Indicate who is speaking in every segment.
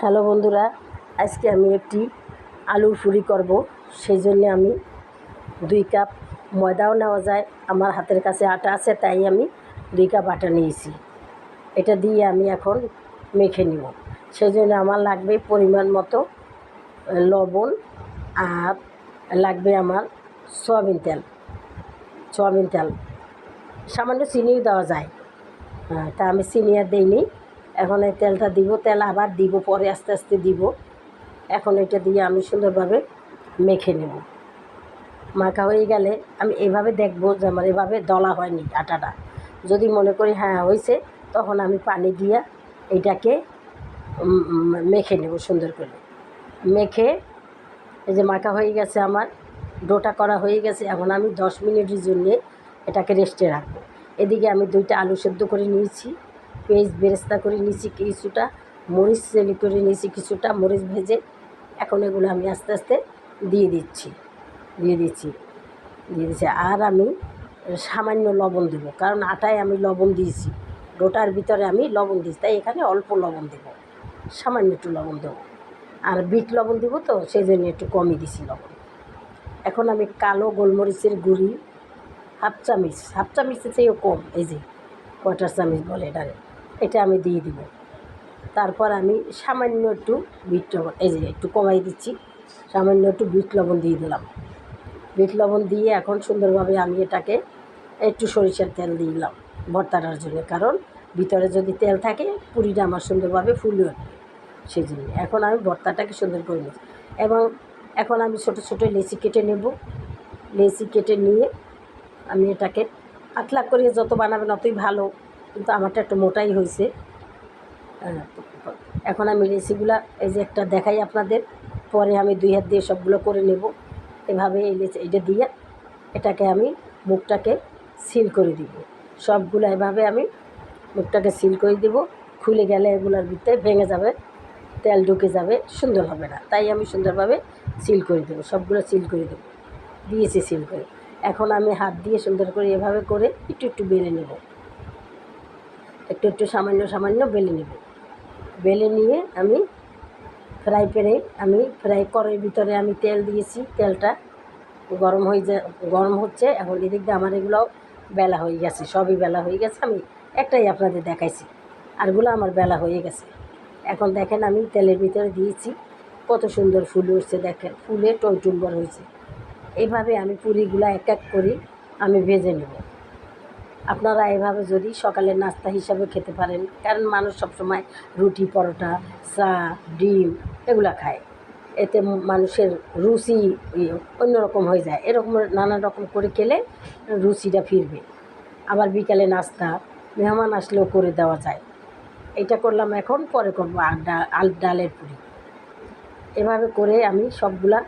Speaker 1: Hello বন্ধুরা, আজকে আমি একটি আলুর ফুরি করব। সেই জন্য আমি দুই কাপ ময়দাও নেওয়া যায়। আমার হাতের কাছে আটা আছে, তাই আমি দুই কাপ আটা নিয়েছি। এটা দিয়ে আমি এখন মেখে নিব। সেই জন্য আমার লাগবে পরিমাণ মতো লবণ আর লাগবে আমার সয়াবিন তেল। সয়াবিন তেল। সামান্য চিনিও দেওয়া যায়। তা আমি চিনি আর দিইনি। এখন এই তেলটা দিব তেল আবার দিব পরে আস্তে আস্তে দিব। এখন এটা দিয়ে আমি সুন্দরভাবে মেখে নেব। মাখা হয়ে গেলে আমি এভাবে দেখব যে আমার এভাবে দলা হয়নি আটাটা। যদি মনে করি হ্যাঁ হয়েছে তখন আমি পানি দিয়ে উম, মেখে নেব সুন্দর করে। মেখে এই যে মাখা হয়ে গেছে আমার ডোটা করা হয়ে গেছে এখন আমি দশ মিনিটের জন্যে এটাকে রেস্টে রাখব। এদিকে আমি দুইটা আলু সেদ্ধ করে নিয়েছি। পেঁয়াজ বেরেস্তা করে নিয়েছি কিছুটা, মরিচ সেলি করে নিয়েছি কিছুটা, মরিচ ভেজে এখন এগুলো আমি আস্তে আস্তে দিয়ে দিচ্ছি দিয়ে দিচ্ছি দিয়ে দিচ্ছি। আর আমি সামান্য লবণ দেবো, কারণ আটায় আমি লবণ দিয়েছি ডোটার ভিতরে আমি লবণ দিয়েছি, তাই এখানে অল্প লবণ দেবো, সামান্য একটু লবণ দেবো। আর বিট লবণ দেবো তো সেই জন্য একটু কমই দিছি লবণ। এখন আমি কালো গোলমরিচের গুঁড়ি, হাফ চামচ, হাফ চামচের চেয়েও কম, এই যে, কোয়াটার চামচ বলে এটারে। এটা আমি দিয়ে দিব। তারপর আমি সামান্য একটু বিট লবণ, এই যে একটু কমাই দিচ্ছি, সামান্য একটু বিট লবণ দিয়ে দিলাম। বিট লবণ দিয়ে এখন সুন্দরভাবে আমি এটাকে একটু সরিষার তেল দিয়ে দিলাম ভর্তাটার জন্য। কারণ ভিতরে যদি তেল থাকে, পুরিটা আমার সুন্দরভাবে ফুলে উঠবে সেই জন্য এখন আমি ভর্তাটাকে সুন্দর করে নিচ্ছি। এবং এখন আমি ছোটো ছোটো লেচি কেটে নেব। লেচি কেটে নিয়ে আমি এটাকে পাতলা করে যত বানাবেন অতই ভালো। কিন্তু আমারটা একটু মোটাই হয়েছে। হ্যাঁ, এখন আমি লেচিগুলা এই যে একটা দেখাই আপনাদের পরে আমি দুই হাত দিয়ে সবগুলো করে নেব। এভাবে এই লেচি এটা দিয়ে এটাকে আমি মুখটাকে সিল করে দিব। সবগুলো এভাবে আমি মুখটাকে সিল করে দিব। খুলে গেলে এগুলোর ভিতরে ভেঙে যাবে তেল ঢুকে যাবে সুন্দর হবে না। তাই আমি সুন্দরভাবে সিল করে দেবো সবগুলো সিল করে দেবো। দিয়েছি সিল করে। এখন আমি হাত দিয়ে সুন্দর করে এভাবে করে একটু একটু বেড়ে নেব। একটু একটু সামান্য সামান্য বেলে নেব। বেলে নিয়ে আমি ফ্রাই প্যানে আমি ফ্রাই করার ভিতরে আমি তেল দিয়েছি। তেলটা গরম হয়ে যা, গরম হচ্ছে। এখন এদিক দিয়ে আমার এগুলো বেলা হয়ে গেছে, সবই বেলা হয়ে গেছে। আমি একটাই আপনাদের দেখাইছি, আরগুলো আমার বেলা হয়ে গেছে। এখন দেখেন আমি তেলের ভিতরে দিয়েছি, কত সুন্দর ফুল উঠছে দেখেন, ফুলে টইটুম্বর হয়েছে। এইভাবে আমি পুরিগুলো এক এক করে আমি ভেজে নেব। আপনারা এভাবে যদি সকালের নাস্তা হিসাবে খেতে পারেন, কারণ মানুষ সবসময় রুটি, পরোটা, চা, ডিম এগুলো খায়। এতে মানুষের রুচি ইয়ে অন্যরকম হয়ে যায়। এরকম নানা রকম করে খেলে রুচিটা ফিরবে। আবার বিকালে নাস্তা, মেহমান আসলেও করে দেওয়া যায়। এটা করলাম এখন, পরে করব আল ডালের পুরি। এভাবে করে আমি সবগুলা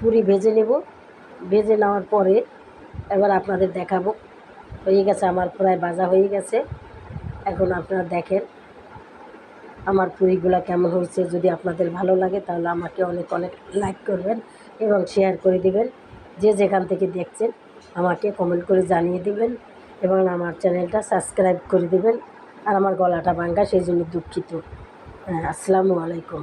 Speaker 1: পুরি ভেজে নেব। ভেজে নেওয়ার পরে এবার আপনাদের দেখাবো। হয়ে গেছে, আমার প্রায় ভাজা হয়ে গেছে। এখন আপনারা দেখেন আমার পুরিগুলো কেমন হয়েছে। যদি আপনাদের ভালো লাগে তাহলে আমাকে অনেক অনেক লাইক করবেন এবং শেয়ার করে দিবেন। যে যেখান থেকে দেখছেন আমাকে কমেন্ট করে জানিয়ে দিবেন এবং আমার চ্যানেলটা সাবস্ক্রাইব করে দিবেন। আর আমার গলাটা ভাঙ্গা, সেই জন্য দুঃখিত। হ্যাঁ আসসালামু আলাইকুম।